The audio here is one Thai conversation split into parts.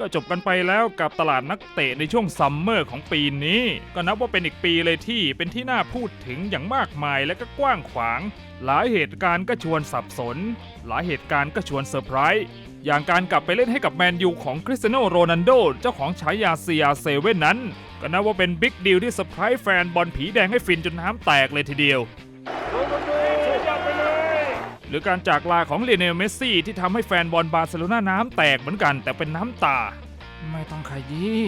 ก็จบกันไปแล้วกับตลาดนักเตะในช่วงซัมเมอร์ของปีนี้ ก็นับว่าเป็นอีกปีเลยที่เป็นที่น่าพูดถึงอย่างมากมายและก็กว้างขวาง หลายเหตุการณ์ก็ชวนสับสน หลายเหตุการณ์ก็ชวนเซอร์ไพรส์อย่างการกลับไปเล่นให้กับแมนยูของคริสเตียโนโรนัลโดเจ้าของฉายา CR7 นั้น ก็นับว่าเป็นบิ๊กดีลที่เซอร์ไพรส์แฟนบอลผีแดงให้ฟินจนน้ำแตกเลยทีเดียว หรือการจากลาของเลเนลเมสซี่ที่ทำให้แฟนบอลบาร์เซโลนาน้ำแตกเหมือนกัน แต่เป็นน้ำตา ไม่ต้องขยี้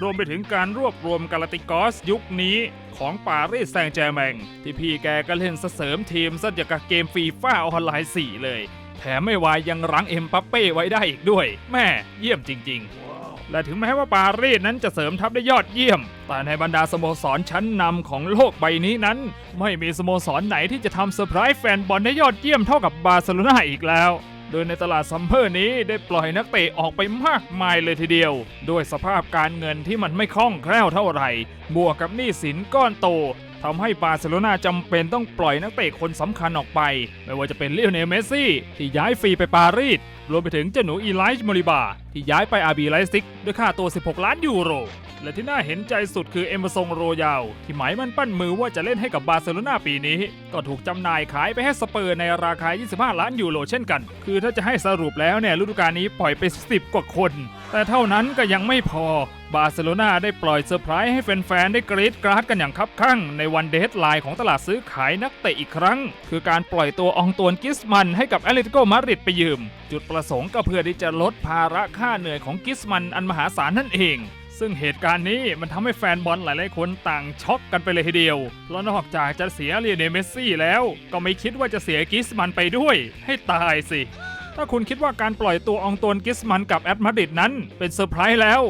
รวมไปถึงการรวบรวมกาลาติกอสยุคนี้ของปารีสแซงต์แจร์แมงที่พี่แกก็เล่นเสริมทีมซะอย่างกับเกมฟีฟ่าออนไลน์4เลย แถมไม่วายยังรั้งเอ็มปัปเป้ไว้ได้อีกด้วย แม่เยี่ยมจริง ๆ และถึงแม้ว่าปารีสนั้นจะเสริมทัพได้ยอดเยี่ยม แต่ในบรรดาสโมสรชั้นนำของโลกใบนี้นั้น ไม่มีสโมสรไหนที่จะทำเซอร์ไพรส์แฟนบอลได้ยอดเยี่ยมเท่ากับบาร์เซโลนาอีกแล้วโดยในตลาดซัมเมอร์นี้ได้ปล่อยนักเตะออกไปมากมายเลยทีเดียว ด้วยสภาพการเงินที่มันไม่คล่องแคล่วเท่าไหร่ บวกกับหนี้สินก้อนโต ทำให้บาร์เซโลนาจำเป็นต้องปล่อยนักเตะคนสำคัญออกไป ไม่ว่าจะเป็นเลโอเนลเมสซี่ ที่ย้ายฟรีไปปารีสรวมไปถึงเจ้าหนูอีไลช์มอริบา ที่ย้ายไปอาบีไลสติกด้วยค่าตัว 16 ล้านยูโร และที่น่าเห็นใจสุดคือเอมเบซงโรยาว ที่หมายมันปั้นมือว่าจะเล่นให้กับบาร์เซโลนาปีนี้ ก็ถูกจำหน่ายขายไปให้สเปอร์ในราคา 25 ล้านยูโรเช่นกัน คือถ้าจะให้สรุปแล้วเนี่ยฤดูกาลนี้ปล่อยไป 10 กว่าคน แต่เท่านั้นก็ยังไม่พอบาร์เซโลนาได้ปล่อยเซอร์ไพรส์ให้แฟนๆ ได้กรี๊ดกราดกันอย่างคับข้างในวันเดทไลน์ของตลาดซื้อขายนักเตะอีกครั้ง คือการปล่อยตัวอองตวนกิสมันให้กับแอตเลติโกมาดริดไปยืม จุดประสงค์ก็เพื่อที่จะลดภาระค่าเหนื่อยของกิสมันอันมหาศาลนั่นเอง ซึ่งเหตุการณ์นี้มันทำให้แฟนบอลหลายๆคนต่างช็อกกันไปเลยทีเดียว เพราะนอกจากจะเสียเลียเนเมสซี่แล้ว ก็ไม่คิดว่าจะเสียกิสมันไปด้วย ให้ตายสิ ถ้าคุณคิดว่าการปล่อยตัวองตวนกิสมันกับแอตมาดริดนั้น เป็นเซอร์ไพรส์แล้ว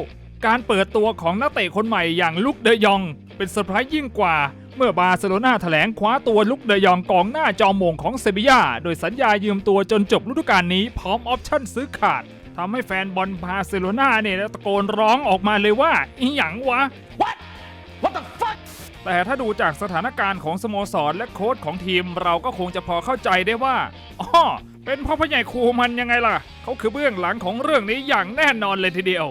การเปิดตัวของนักเตะคนใหม่อย่างลุกเดยอง เป็นเซอร์ไพรส์ยิ่งกว่า เมื่อบาร์เซโลนาแถลงคว้าตัวลุกเดยองกองหน้าจอมโมงของเซบียาโดยสัญญายืมตัวจนจบฤดูกาลนี้พร้อมออปชั่นซื้อขาด ทำให้แฟนบอลบาร์เซโลนาเนี่ยตะโกนร้องออกมาเลยว่าอีหยังวะ What What the fuck แต่ถ้าดูจากสถานการณ์ของสโมสรและโค้ชของทีมเราก็คงจะพอเข้าใจได้ว่าอ๋อเป็นเพ่อพ่อใหญ่ครูมันยังไงล่ะ เขาคือเบื้องหลังของเรื่องนี้อย่างแน่นอนเลยทีเดียว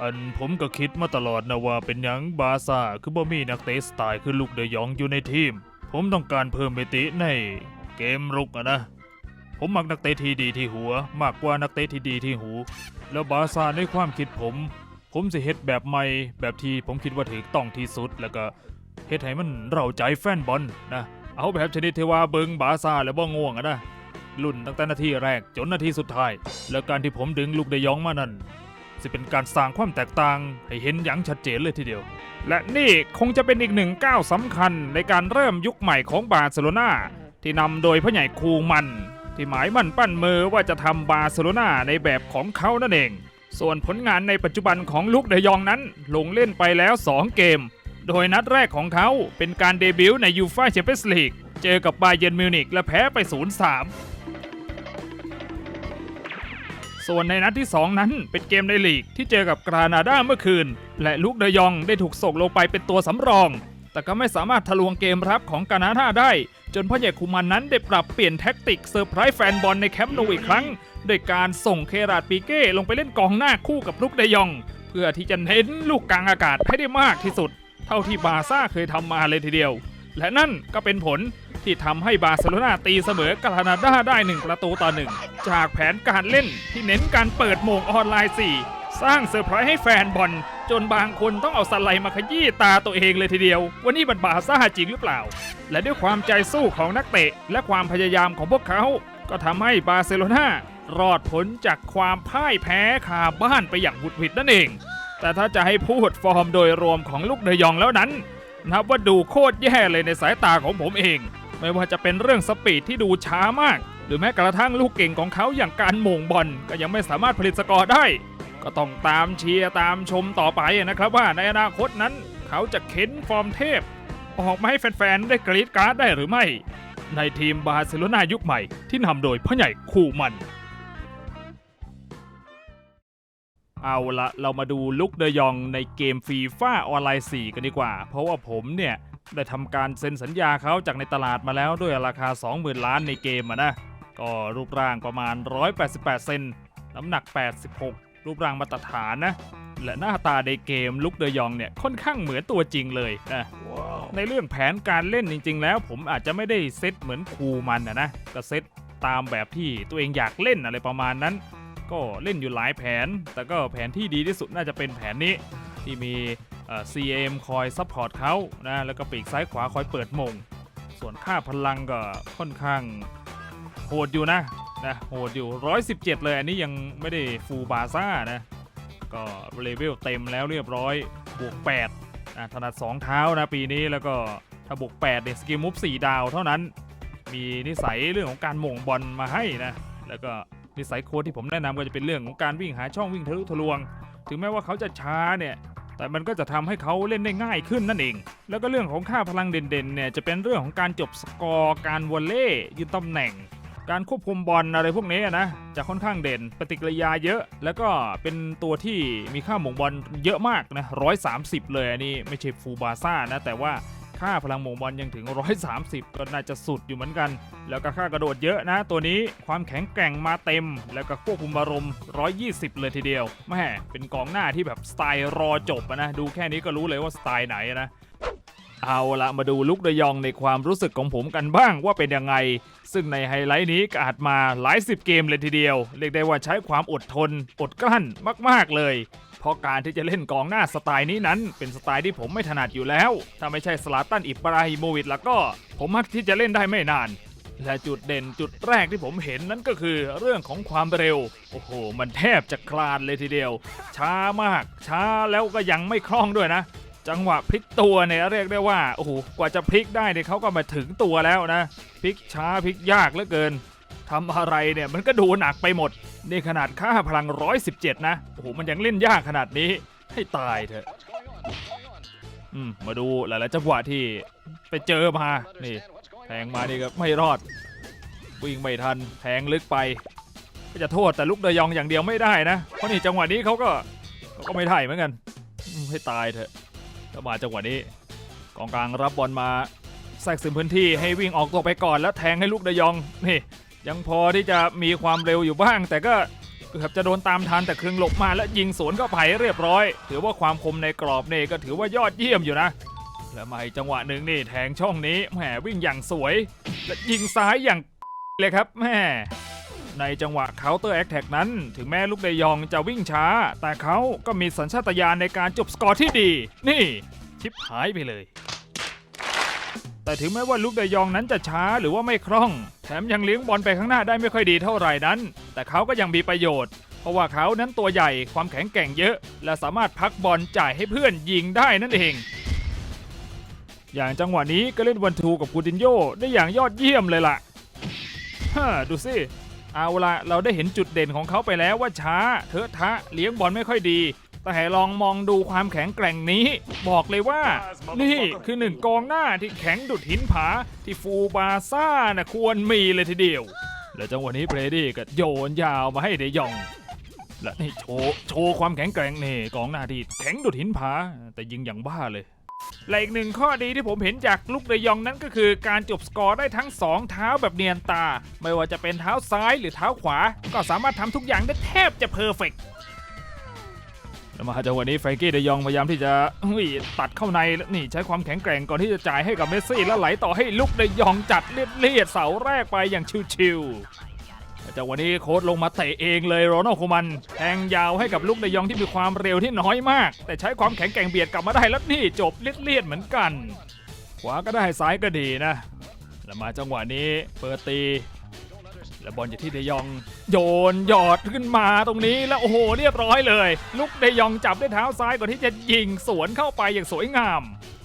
อันผมก็คิดมาตลอดนะว่าเป็นหยังบาร์ซ่าคือบ่มีนักเตะสไตล์คือลูกเดยองอยู่ในทีม ผมต้องการเพิ่มมิติในเกมรุกอะนะ ผมมักนักเตะที่ดีที่หัว มากกว่านักเตะที่ดีที่หู แล้วบาร์ซ่าในความคิดผม ผมสิเฮ็ดแบบใหม่แบบที่ผมคิดว่าถูกต้องที่สุด แล้วก็เฮ็ดให้มันเร้าใจแฟนบอลนะ เอาแบบชนิดที่ว่าเบิงบาร์ซ่าแล้วบ่ง่วงอะนะลุ่นตั้งแต่นาทีแรกจนนาทีสุดท้าย แล้วการที่ผมดึงลูกเดยองมานั่นจะเป็นการสร้างความแตกต่างให้เห็นอย่างชัดเจนเลยทีเดียว และนี่คงจะเป็นอีกหนึ่งก้าวสำคัญในการเริ่มยุคใหม่ของบาร์เซโลนาที่นำโดยพ่อใหญ่คูมัน ที่หมายมั่นปั้นมือว่าจะทำบาร์เซโลนาในแบบของเขานั่นเอง ส่วนผลงานในปัจจุบันของลูกเดยองนั้น ลงเล่นไปแล้ว 2 เกม โดยนัดแรกของเขาเป็นการเดบิวต์ในยูฟ่าแชมเปี้ยนส์ลีกเจอกับบาเยร์นมิวนิกและแพ้ไป 0-3 ส่วนในนัดที่ 2 นั้นเป็นเกมในลีกที่เจอกับกรานาดาเมื่อคืน และลูกเดยองได้ถูกส่งลงไปเป็นตัวสำรอง แต่ก็ไม่สามารถทะลวงเกมรับของกานาดาได้ จนพ่อใหญ่คูมันนั้นได้ปรับเปลี่ยนแท็กติกเซอร์ไพรส์แฟนบอลในแคมป์นูอีกครั้งโดยการส่งเคราดปีเก้ลงไปเล่นกองหน้าคู่กับลูกเดยอง เพื่อที่จะเน้นลูกกลางอากาศให้ได้มากที่สุด เท่าที่บาซ่าเคยทำมาเลยทีเดียว และนั่นก็เป็นผลที่ทำให้บาร์เซโลนาตีเสมอกานาดาได้หนึ่งประตูต่อหนึ่งจากแผนการเล่นที่เน้นการเปิดโมงออนไลน์ 4 สร้างเซอร์ไพรส์ให้แฟนบอล จนบางคนต้องเอาสไลด์มาขยี้ตาตัวเองเลยทีเดียวว่านี่มันบาซ่าจริงหรือเปล่า และด้วยความใจสู้ของนักเตะ และความพยายามของพวกเขา ก็ทำให้บาร์เซโลนารอดพ้นจากความพ่ายแพ้คาบ้านไปอย่างหุดหวิดนั่นเอง แต่ถ้าจะให้พูดฟอร์มโดยรวมของลูกเดยองแล้วนั้นนับว่าดูโคตรแย่เลยในสายตาของผมเอง ไม่ว่าจะเป็นเรื่องสปีดที่ดูช้ามาก หรือแม้กระทั่งลูกเก่งของเขาอย่างการโมงบอลก็ยังไม่สามารถผลิตสกอร์ได้ ก็ต้องตามเชียร์ตามชมต่อไปนะครับ ว่าในอนาคตนั้นเขาจะเข็นฟอร์มเทพ ออกมาให้แฟนๆ ได้กรีดกราร์ดได้หรือไม่ ในทีมบาร์เซโลนายุคใหม่ที่นำโดยพ่อใหญ่คู่มัน เอาละเรามาดูลุกเดยองในเกมฟีฟ่าออนไลน์ 4 กันดีกว่า เพราะว่าผมเนี่ยได้ทำการเซ็นสัญญาเขาจากในตลาดมาแล้วด้วยราคา 20,000 ล้านในเกมะนะ ก็รูปร่างประมาณ 188 เซน น้ำหนัก 86 รูปร่างมาตรฐานนะ และหน้าตาในเกมลุกเดยองเนี่ยค่อนข้างเหมือนตัวจริงเลยนะในเรื่องแผนการเล่นจริง ๆ แล้ว ผมอาจจะไม่ได้เซตเหมือนครูมันนะนะก็เซตตามแบบที่ตัวเองอยากเล่นอะไรประมาณนั้น ก็เล่นอยู่หลายแผน แต่ก็แผนที่ดีที่สุดน่าจะเป็นแผนนี้ที่มีเอ่อ CM คอยซัพพอร์ตเขานะแล้วก็ปีกซ้ายขวาคอยเปิดมง ส่วนค่าพลังก็ค่อนข้างโหดอยู่นะ นะโหดอยู่ 117 เลยอันนี้ยังไม่ได้ฟูลบาซ่านะ ก็เลเวลเต็มแล้วเรียบร้อยบวก8นะถนัด 2 เท้านะปีนี้แล้วก็ถ้าบวก8เนี่ยสกิลมุฟ4ดาวเท่านั้น มีนิสัยเรื่องของการหม่งบอลมาให้นะ แล้วก็นิสัยโค้ดที่ผมแนะนำก็จะเป็นเรื่องของการวิ่งหาช่องวิ่งทะลุทะลวง ถึงแม้ว่าเขาจะช้าเนี่ยแต่มันก็จะทำให้เขาเล่นได้ง่ายขึ้นนั่นเอง แล้วก็เรื่องของค่าพลังเด่นๆเนี่ยจะเป็นเรื่องของการจบสกอร์ การวอลเล่ยืนตำแหน่ง การควบคุมบอลอะไรพวกนี้นะจะค่อนข้างเด่นปฏิกิริยาเยอะ แล้วก็เป็นตัวที่มีค่าหม่งบอลเยอะมากนะ130เลยอันนี้ไม่ใช่ฟูบาซ่านะ แต่ว่าค่าพลังหม่งบอลยังถึง 130 ก็น่าจะสุดอยู่เหมือนกัน แล้วก็ค่ากระโดดเยอะนะ ตัวนี้ความแข็งแกร่งมาเต็ม แล้วก็ควบคุมอารมณ์ 120 เลยทีเดียวแม่เป็นกองหน้าที่แบบสไตล์รอจบนะ ดูแค่นี้ก็รู้เลยว่าสไตล์ไหนนะ เอาละมาดูลุกเดยองในความรู้สึกของผมกันบ้างว่าเป็นยังไง ซึ่งในไฮไลท์นี้กอาจมาหลายสิบเกมเลยทีเดียว เรียกได้ว่าใช้ความอดทน อดกลั้นมาก ๆ เลย เพราะการที่จะเล่นกองหน้าสไตล์นี้นั้น เป็นสไตล์ที่ผมไม่ถนัดอยู่แล้ว ถ้าไม่ใช่สลาตันอิบราฮิโมวิชแล้วก็ ผมมักที่จะเล่นได้ไม่นานและจุดเด่นจุดแรกที่ผมเห็นนั้นก็คือเรื่องของความเร็ว โอ้โห มันแทบจะคลานเลยทีเดียว ช้ามาก ช้าแล้วก็ยังไม่คล่องด้วยนะ จังหวะพลิกตัวเนี่ยเรียกได้ว่าโอ้โหกว่าจะพลิกได้เนี่ยเขาก็มาถึงตัวแล้วนะพลิกช้าพลิกยากเหลือเกินทำอะไรเนี่ยมันก็ดูหนักไปหมดนี่ขนาดค่าพลัง 117 นะโอ้โหมันยังเล่นยากขนาดนี้ให้ตายเถอะอืมมาดูหลายๆจังหวะที่ไปเจอมานี่แทงมานี่ก็ไม่รอดวิ่งไม่ทันแทงลึกไปก็จะโทษแต่ลูกเดยองอย่างเดียวไม่ได้นะเพราะนี่จังหวะนี้เขาก็เขาก็ไม่ได้เหมือนกันให้ตายเถอะ ก็มาจังหวะนี้กองกลางรับบอลมาแทรกซึมพื้นที่ให้วิ่งออกตัวไปก่อนแล้วแทงให้ลูกเดยองนี่ยังพอที่จะมีความเร็วอยู่บ้าง แต่ก็เกือบจะโดนตามทันแต่ครึ่งหลบมาแล้วยิงสวนก็ไผ่เรียบร้อย ถือว่าความคมในกรอบนี่ก็ถือว่ายอดเยี่ยมอยู่นะ แล้วมาอีกจังหวะหนึ่งนี่แทงช่องนี้แหมวิ่งอย่างสวย และยิงซ้ายอย่างเลยครับแม่ ในจังหวะ counter attack นั้น ถึงแม้ลูกเดยองจะวิ่งช้า แต่เขาก็มีสัญชาตญาณในการจบสกอร์ที่ดี นี่ ชิปหายไปเลย แต่ถึงแม้ว่าลูกเดยองนั้นจะช้าหรือว่าไม่คล่อง แถมยังเลี้ยงบอลไปข้างหน้าได้ไม่ค่อยดีเท่าไหร่นั้น แต่เขาก็ยังมีประโยชน์ เพราะว่าเขานั้นตัวใหญ่ความแข็งแกร่งเยอะ และสามารถพักบอลจ่ายให้เพื่อนยิงได้นั่นเองอย่างจังหวะนี้ก็เล่นวันทูกับกูตินโยได้อย่างยอดเยี่ยมเลยล่ะ ฮ่า ดูสิ เอาละเราได้เห็นจุดเด่นของเขาไปแล้วว่าช้า เถอะทะเลี้ยงบอลไม่ค่อยดี แต่ให้ลองมองดูความแข็งแกร่งนี้ บอกเลยว่า นี่คือหนึ่งกองหน้าที่แข็งดุดหินผา ที่ฟูบาซ่านะควรมีเลยทีเดียว แล้วจังหวะนี้เบรดี้ก็โยนยาวมาให้เดยองและนี่โชว์โชว์ความแข็งแกร่งนี่กองหน้าที่แข็งดุดหินผา แต่ยิงอย่างบ้าเลย และอีกหนึ่งข้อดีที่ผมเห็นจากลูกเรยองนั้นก็คือการจบสกอร์ได้ทั้ง 2 เท้าแบบเนียนตา ไม่ว่าจะเป็นเท้าซ้ายหรือเท้าขวา ก็สามารถทำทุกอย่างได้แทบจะเพอร์เฟกต์แล้วมาจังหวะนี้แฟรงกี้เดยองพยายามที่จะตัดเข้าในแล้วนี่ใช้ความแข็งแกร่งก่อนที่จะจ่ายให้กับเมสซี่แล้วไหลต่อให้ลูกเดยองจัดเลียดเลียดเสาแรกไปอย่างชิวๆ จากวันนี้โค้ดลงมาเตะเองเลยโรนัลโคมันแทงยาวให้กับลูกเดยองที่มีความเร็วที่น้อยมาก แต่ใช้ความแข็งแกร่งเบียดกลับมาได้แล้วนี่จบเลียดๆเหมือนกัน ขวาก็ได้ซ้ายก็ดีนะ แล้วมาจังหวะนี้เปิดตี แล้วบอลอยู่ที่เดยองโยนหยอดขึ้นมาตรงนี้แล้วโอ้โหเรียบร้อยเลย ลูกเดยองจับด้วยเท้าซ้ายก่อนที่จะยิงสวนเข้าไปอย่างสวยงาม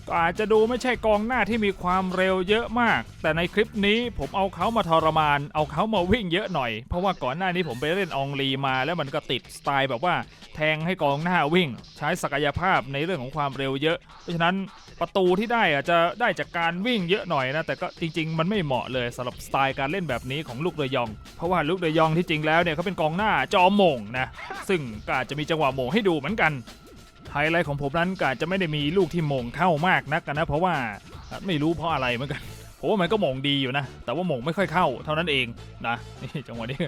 ก็อาจจะดูไม่ใช่กองหน้าที่มีความเร็วเยอะมาก แต่ในคลิปนี้ผมเอาเขามาทรมาน เอาเขามาวิ่งเยอะหน่อย เพราะว่าก่อนหน้านี้ผมไปเล่นองลีมา แล้วมันก็ติดสไตล์แบบว่าแทงให้กองหน้าวิ่ง ใช้ศักยภาพในเรื่องของความเร็วเยอะ เพราะฉะนั้นประตูที่ได้อาจจะได้จากการวิ่งเยอะหน่อยนะ แต่ก็จริง ๆ มันไม่เหมาะเลยสำหรับสไตล์การเล่นแบบนี้ของลูกเดยอง เพราะว่าลูกเดยองที่จริงแล้วเนี่ยเขาเป็นกองหน้าจอมมงนะ ซึ่งก็อาจจะมีจังหวะโม่งให้ดูเหมือนกัน ไฮไลท์ของผมนั้นก็อาจจะไม่ได้มีลูกที่หม่งเข้ามากนักนะ เพราะว่าไม่รู้เพราะอะไรเหมือนกันผมว่ามันก็หม่งดีอยู่นะ แต่ว่าหม่งไม่ค่อยเข้าเท่านั้นเองนะนี่จังหวะนี้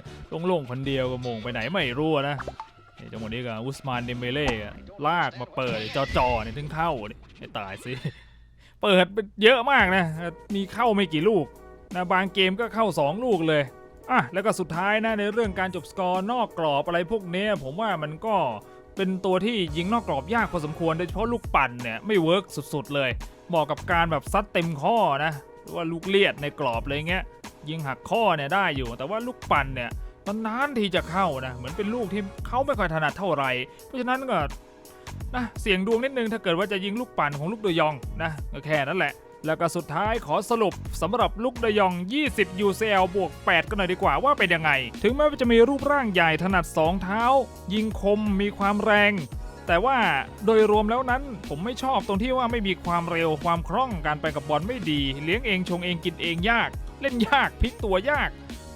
โล่งๆคนเดียวก็หม่งไปไหนไม่รู้นะนี่จังหวะนี้ก็อุสมานเดมเบเล่ลากมาเปิดจอจอๆเนี่ยถึงเข้าเนี่ยตายสิเปิดไปเยอะมากนะ มีเข้าไม่กี่ลูกนะบางเกมก็เข้า 2 ลูกเลยอะแล้วก็สุดท้ายนะในเรื่องการจบสกอร์นอกกรอบอะไรพวกนี้ผมว่ามันก็ เป็นตัวที่ยิงนอกกรอบยากพอสมควรโดยเฉพาะลูกปั่นเนี่ยไม่เวิร์กสุดๆเลยเหมาะกับการแบบซัดเต็มข้อนะหรือว่าลูกเลียดในกรอบอะไรเงี้ยยิงหักข้อเนี่ยได้อยู่ แต่ว่าลูกปั่นเนี่ยมันนานทีจะเข้านะเหมือนเป็นลูกที่เขาไม่ค่อยถนัดเท่าไหร่เพราะฉะนั้นก็นะเสี่ยงดวงนิดนึงถ้าเกิดว่าจะยิงลูกปั่นของลูกเดยองนะก็แค่นั้นแหละ แล้วก็สุดท้ายขอสรุปสำหรับลูกดยอง 20 UCL บวก 8 กันหน่อยดีกว่าว่าเป็นยังไง ถึงแม้ว่าจะมีรูปร่างใหญ่ถนัด 2 เท้า ยิงคมมีความแรง แต่ว่าโดยรวมแล้วนั้นผมไม่ชอบตรงที่ว่าไม่มีความเร็วความคล่องการไปกับบอลไม่ดี เลี้ยงเองชงเองกินเองยาก เล่นยากพลิกตัวยาก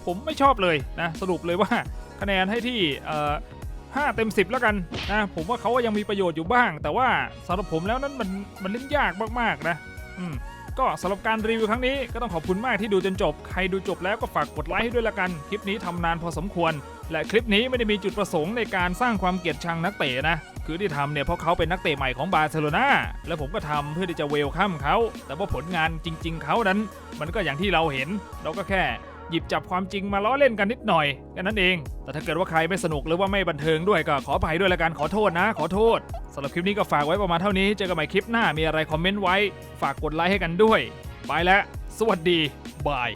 ผมไม่ชอบเลยนะสรุปเลยว่าคะแนนให้ที่5เต็ม 10 แล้วกันนะผมว่าเขาก็ยังมีประโยชน์อยู่บ้าง แต่ว่าสำหรับผมแล้วนั้นมันมันเล่นยากมากๆนะ อืม ก็สำหรับการรีวิวครั้งนี้ก็ต้องขอบคุณมากที่ดูจนจบ ใครดูจบแล้วก็ฝากกดไลค์ให้ด้วยละกัน คลิปนี้ทำนานพอสมควร และคลิปนี้ไม่ได้มีจุดประสงค์ในการสร้างความเกลียดชังนักเตะนะ คือที่ทำเนี่ยเพราะเขาเป็นนักเตะใหม่ของบาร์เซโลนาและผมก็ทำเพื่อที่จะเวลคัมเขา แต่ว่าผลงานจริง ๆ เขานั้น มันก็อย่างที่เราเห็น เราก็แค่ หยิบจับความจริงมาล้อเล่นกันนิดหน่อยแค่นั้นเอง แต่ถ้าเกิดว่าใครไม่สนุกหรือว่าไม่บันเทิงด้วยก็ขออภัยด้วยละกันขอโทษนะ ขอโทษสำหรับคลิปนี้ก็ฝากไว้ประมาณเท่านี้เจอกันใหม่คลิปหน้ามีอะไรคอมเมนต์ไว้ ฝากกดไลค์ให้กันด้วย ไปแล้ว สวัสดีบาย